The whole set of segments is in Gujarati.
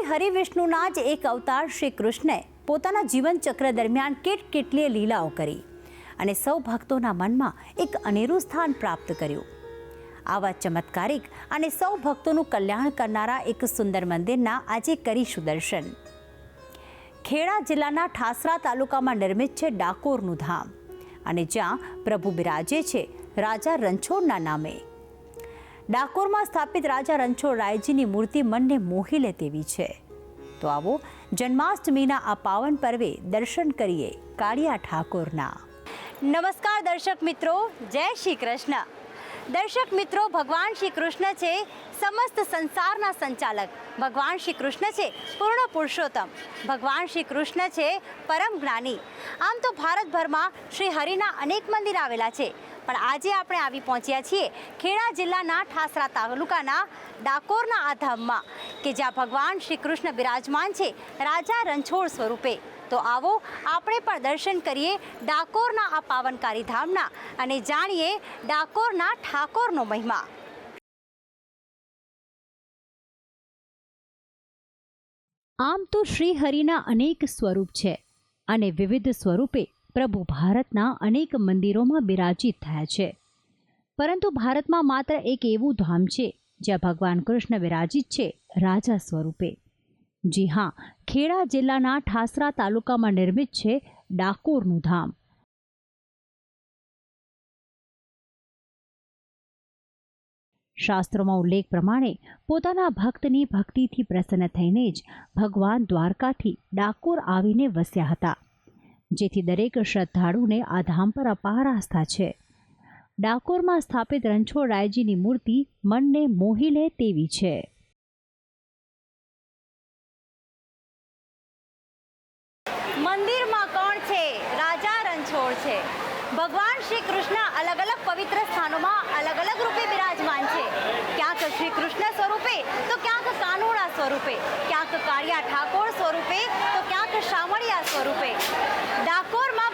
શ્રી હરિવિષ્ણુના જ એક અવતાર શ્રી કૃષ્ણે પોતાના જીવન ચક્ર દરમિયાન કેટ કેટલીય લીલાઓ કરી અને સૌ ભક્તોના મનમાં એક અનેરું સ્થાન પ્રાપ્ત કર્યું. આવા ચમત્કારિક અને સૌ ભક્તોનું કલ્યાણ કરનારા એક સુંદર મંદિરના આજે કરીશું દર્શન ખેડા જિલ્લાના ઠાસરા તાલુકામાં નિર્મિત છે ડાકોરનું ધામ અને જ્યાં પ્રભુ બિરાજે છે રાજા રણછોડના નામે. ડાકોરમાં સ્થાપિત રાજા રણછોડ રાયજીની મૂર્તિ મનને મોહી લે તેવી છે. તો આવો જન્માષ્ટમીના આ પાવન પર્વે દર્શન કરીએ કાળિયા ઠાકોરના. નમસ્કાર દર્શક મિત્રો, જય શ્રી કૃષ્ણ. દર્શક મિત્રો, ભગવાન શ્રી કૃષ્ણ છે સમસ્ત સંસારના સંચાલક. ભગવાન શ્રી કૃષ્ણ છે પૂર્ણ પુરુષોત્તમ. ભગવાન શ્રી કૃષ્ણ છે પરમ જ્ઞાની. આમ તો ભારતભરમાં શ્રી હરિના અનેક મંદિર આવેલા છે. પણ આજે આપણે આવી પહોંચ્યા છીએ ખેડા જિલ્લાના ઠાસરા તાલુકાના ડાકોરના આ ધામમાં કે જ્યાં ભગવાન શ્રી કૃષ્ણ બિરાજમાન છે, રાજા રણછોડ સ્વરૂપે. તો આવો આપણે પણ દર્શન કરીએ ડાકોરના આ પાવનકારી ધામના અને જાણીએ ડાકોરના ઠાકોરનો મહિમા. આમ તો શ્રી હરિના અનેક સ્વરૂપ છે અને વિવિધ સ્વરૂપે પ્રભુ ભારતના અનેક મંદિરોમાં બિરાજિત થયા છે. પરંતુ ભારતમાં માત્ર એક એવું ધામ છે, જ્યાં ભગવાન કૃષ્ણ વિરાજિત છે, રાજા સ્વરૂપે. જી હા, ખેડા જિલ્લાના ઠાસરા તાલુકામાં નિર્મિત છે ડાકોરનું ધામ. શાસ્ત્રોમાં ઉલ્લેખ પ્રમાણે પોતાના ભક્તની ભક્તિથી પ્રસન્ન થઈને જ ભગવાન દ્વારકાથી ડાકોર આવીને વસ્યા હતા. જેથી દરેક શ્રદ્ધાળુને આ ધામ પર અપાર આસ્થા છે. ડાકોરમાં સ્થાપિત રણછોડરાયજીની મૂર્તિ મનને મોહી લે તેવી છે. મંદિરમાં કોણ છે? રાજા રણછોડ છે. ભગવાન શ્રી કૃષ્ણ અલગ અલગ પવિત્ર સ્થાનોમાં અલગ અલગ રૂપે બિરાજમાન છે. ક્યાંક શ્રી કૃષ્ણ સ્વરૂપે, તો ક્યાંક કાનુડા સ્વરૂપે. ક્યાંક કાળિયા ઠાકોર સ્વરૂપે, તો ક્યાંક શામળિયા સ્વરૂપે ડાકોરમાં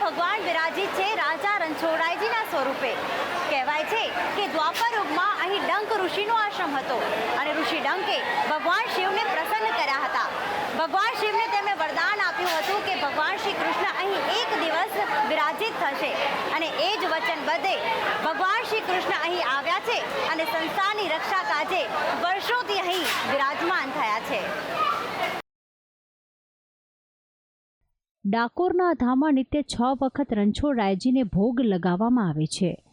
ભગવાન છે રાજા રણછોડરાયજીના સ્વરૂપે. કહેવાય છે કે દ્વાપર યુગમાં અહીં ડંક ઋષિનો આશ્રમ હતો અને ઋષિ ડંકે ભગવાન શિવને પ્રસન્ન કર્યા હતા. ભગવાન શિવને તેમણે વરદાન આપ્યું હતું કે ભગવાન શ્રી કૃષ્ણ અહીં એક દિવસ વિરાજિત થશે અને એ જ વચન બધે ભગવાન શ્રી કૃષ્ણ અહીં આવ્યા છે અને સંસારની રક્ષા કાજે વર્ષોથી અહીં વિરાજમાન થયા છે. ડાકોરના ધામમાં નિત્ય છ વખત રણછોડ રાયજીને ભોગ લગાવવામાં આવે છે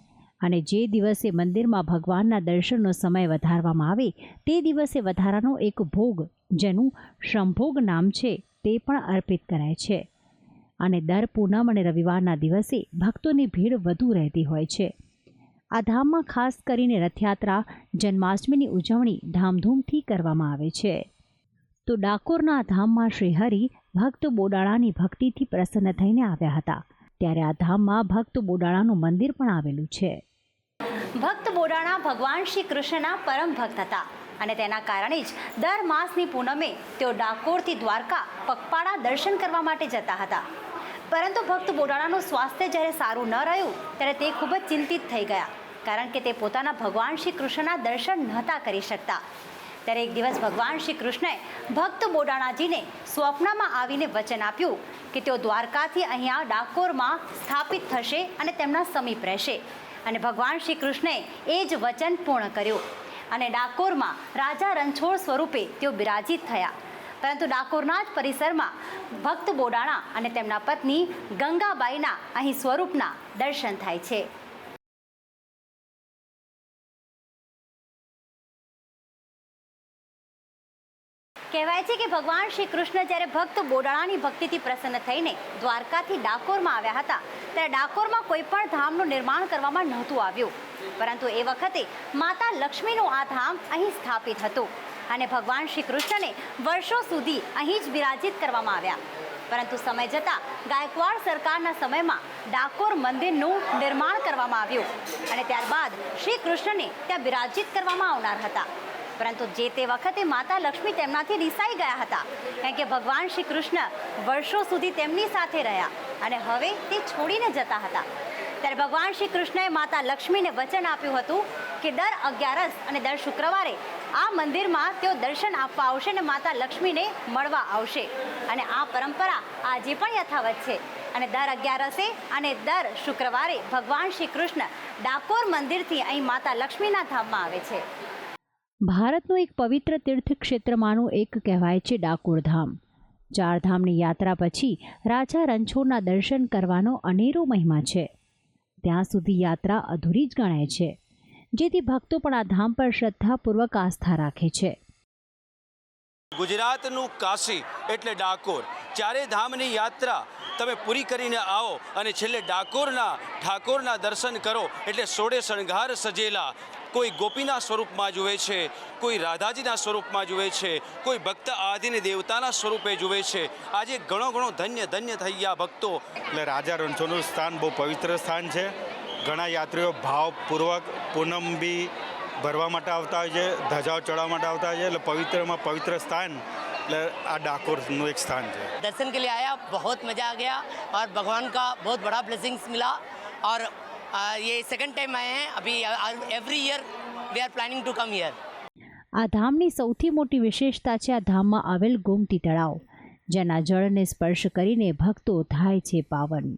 અને જે દિવસે મંદિરમાં ભગવાનના દર્શનનો સમય વધારવામાં આવે, તે દિવસે વધારાનો એક ભોગ, જેનું શંભોગ નામ છે, તે પણ અર્પિત કરાય છે. અને દર પૂનમ અને રવિવારના દિવસે ભક્તોની ભીડ વધુ રહેતી હોય છે. આ ધામમાં ખાસ કરીને રથયાત્રા, જન્માષ્ટમીની ઉજવણી ધામધૂમથી કરવામાં આવે છે. તો ડાકોરના ધામમાં શ્રીહરિ ભક્ત બોડાળાની ભક્તિથી પ્રસન્ન થઈને આવ્યા હતા. ત્યારે આ ધામમાં ભક્ત બોડાળાનું મંદિર પણ આવેલું છે. ભક્ત બોડાણા ભગવાન શ્રી કૃષ્ણના પરમ ભક્ત હતા અને તેના કારણે જ દર માસની પૂનમે તેઓ ડાકોરથી દ્વારકા, પગપાળા દર્શન કરવા માટે જતા હતા. પરંતુ ભક્ત બોડાળાનું સ્વાસ્થ્ય જ્યારે સારું ન રહ્યું, ત્યારે તે ખૂબ જ ચિંતિત થઈ ગયા, કારણ કે તે પોતાના ભગવાન શ્રી કૃષ્ણના દર્શન નહોતા કરી શકતા. ત્યારે એક દિવસ ભગવાન શ્રી કૃષ્ણએ ભક્ત બોડાણાજીને સ્વપ્નમાં આવીને વચન આપ્યું કે તેઓ દ્વારકાથી અહીંયા ડાકોરમાં સ્થાપિત થશે અને તેમના સમીપ રહેશે. અને ભગવાન શ્રી કૃષ્ણએ એ જ વચન પૂર્ણ કર્યું અને ડાકોરમાં રાજા રણછોડ સ્વરૂપે તેઓ બિરાજિત થયા. પરંતુ ડાકોરના જ પરિસરમાં ભક્ત બોડાણા અને તેમના પત્ની ગંગાબાઈના અહીં સ્વરૂપના દર્શન થાય છે. કહેવાય છે કે ભગવાન શ્રી કૃષ્ણ જ્યારે ભક્ત બોડાળાની ભક્તિથી પ્રસન્ન થઈને દ્વારકાથી ડાકોરમાં આવ્યા હતા, ત્યારે ડાકોરમાં કોઈ પણ ધામનું નિર્માણ કરવામાં નહોતું આવ્યું. પરંતુ એ વખતે માતા લક્ષ્મીનું આ ધામ અહીં સ્થાપિત હતું અને ભગવાન શ્રી કૃષ્ણને વર્ષો સુધી અહીં જ બિરાજિત કરવામાં આવ્યા. પરંતુ સમય જતાં ગાયકવાડ સરકારના સમયમાં ડાકોર મંદિરનું નિર્માણ કરવામાં આવ્યું અને ત્યારબાદ શ્રી કૃષ્ણને ત્યાં બિરાજિત કરવામાં આવનાર હતા. પરંતુ જે તે વખતે માતા લક્ષ્મી તેમનાથી રિસાઈ ગયા હતા. કારણ કે ભગવાન શ્રી કૃષ્ણ વર્ષો સુધી તેમની સાથે રહ્યા અને હવે તે છોડીને જતા હતા. ત્યારે ભગવાન શ્રી કૃષ્ણએ માતા લક્ષ્મીને વચન આપ્યું હતું કે દર અગિયારસ અને દર શુક્રવારે આ મંદિરમાં તેઓ દર્શન આપવા આવશે અને માતા લક્ષ્મીને મળવા આવશે. અને આ પરંપરા આજે પણ યથાવત છે. અને દર અગિયારસે અને દર શુક્રવારે ભગવાન શ્રી કૃષ્ણ ડાકોર મંદિરથી અહીં માતા લક્ષ્મીના ધામમાં આવે છે. ભારતનું એક પવિત્ર તીર્થક્ષેત્રમાંનું એક કહેવાય છે ડાકોર ધામ ચાર યાત્રા પછી રાજા રણછોડના દર્શન કરવાનો અનેરો મહિમા છે. ત્યાં સુધી યાત્રા અધૂરી જ ગણાય છે. જેથી ભક્તો પણ આ ધામ પર શ્રદ્ધાપૂર્વક આસ્થા રાખે છે. ગુજરાતનું કાશી એટલે ડાકોર. ચારે ધામની યાત્રા તમે પૂરી કરીને આવો અને છેલ્લે ડાકોરના, ઠાકોરના દર્શન કરો એટલે સોળે શણગાર સજેલા. કોઈ ગોપીના સ્વરૂપમાં જુએ છે, કોઈ રાધાજીના સ્વરૂપમાં જુએ છે, કોઈ ભક્ત આદિને દેવતાના સ્વરૂપે જુએ છે. આજે ઘણો ઘણો ધન્ય ધન્ય થઈ ગયા ભક્તો. એટલે રાજા રણછોડનું સ્થાન બહુ પવિત્ર સ્થાન છે. ઘણા યાત્રીઓ ભાવપૂર્વક પૂનમ બી ભરવા માટે આવતા હોય છે, ધજાઓ ચડાવવા માટે આવતા હોય છે. એટલે પવિત્રમાં પવિત્ર સ્થાન એટલે આ ડાકોરનું એક સ્થાન છે दर्शन के लिए आया बहुत मज़ा आ गया और भगवान का बहुत बड़ा ब्लेसिंग्स मिला और आ, ये सेकंड टाइम आए हैं अभी every year we are planning to come year આ ધામની સૌથી મોટી વિશેષતા છે આ ધામમાં આવેલ ગોમતી તળાવ જેના જળને સ્પર્શ કરીને ભક્તો થાય છે પાવન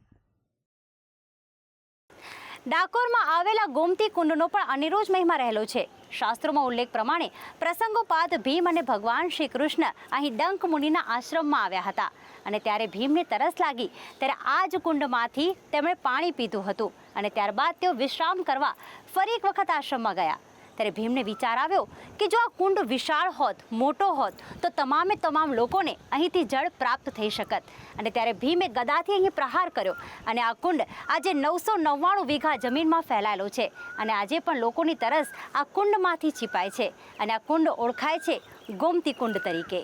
ડાકોરમાં આવેલા ગોમતી કુંડનો પણ અનિરોજ મહિમા રહેલો છે. શાસ્ત્રોમાં ઉલ્લેખ પ્રમાણે પ્રસંગોપાત ભીમ અને ભગવાન શ્રી કૃષ્ણ અહીં ડંક મુનિના આશ્રમમાં આવ્યા હતા. અને ત્યારે ભીમને તરસ લાગી, ત્યારે આ જ કુંડમાંથી તેમણે પાણી પીધું હતું. અને ત્યારબાદ તેઓ વિશ્રામ કરવા ફરી એક વખત આશ્રમમાં ગયા. ત્યારે ભીમને વિચાર આવ્યો કે જો આ કુંડ વિશાળ હોત, મોટો હોત, તો તમામે તમામ લોકોને અહીંથી જળ પ્રાપ્ત થઈ શકત. અને ત્યારે ભીમે ગદાથી અહીં પ્રહાર કર્યો અને આ કુંડ આજે નવસો નવ્વાણું વીઘા જમીનમાં ફેલાયેલો છે અને આજે પણ લોકોની તરસ આ કુંડમાંથી છીપાય છે અને આ કુંડ ઓળખાય છે ગોમતી કુંડ તરીકે.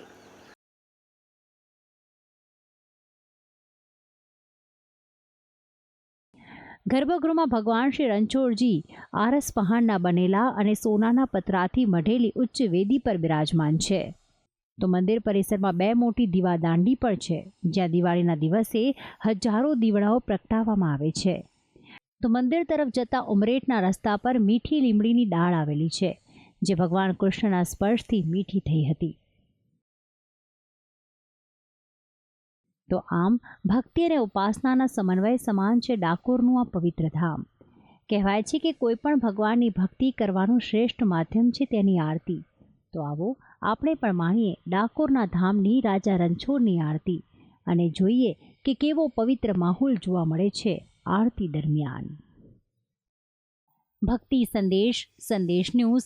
ગર્ભગૃહમાં ભગવાન શ્રી રણછોડજી આરસ પહાણના બનેલા અને સોનાના પતરાથી મઢેલી ઉચ્ચ વેદી પર બિરાજમાન છે. તો મંદિર પરિસરમાં બે મોટી દીવાદાંડી પણ છે, જ્યાં દિવાળીના દિવસે હજારો દીવડાઓ પ્રગટાવવામાં આવે છે. તો મંદિર તરફ જતા ઉમરેઠના રસ્તા પર મીઠી લીમડીની ડાળ આવેલી છે, જે ભગવાન કૃષ્ણના સ્પર્શથી મીઠી થઈ હતી. તો આમ ભક્તિ અને ઉપાસનાના સમન્વય સમાન છે ડાકોરનું આ પવિત્ર ધામ. કહેવાય છે કે કોઈ પણ ભગવાનની ભક્તિ કરવાનું શ્રેષ્ઠ માધ્યમ છે તેની આરતી. તો આવો, આપણે પણ માણીએ ડાકોરના ધામની રાજા રણછોડની આરતી અને જોઈએ કે કેવો પવિત્ર માહોલ જોવા મળે છે આરતી દરમિયાન. ભક્તિ સંદેશ સંદેશ ન્યૂઝ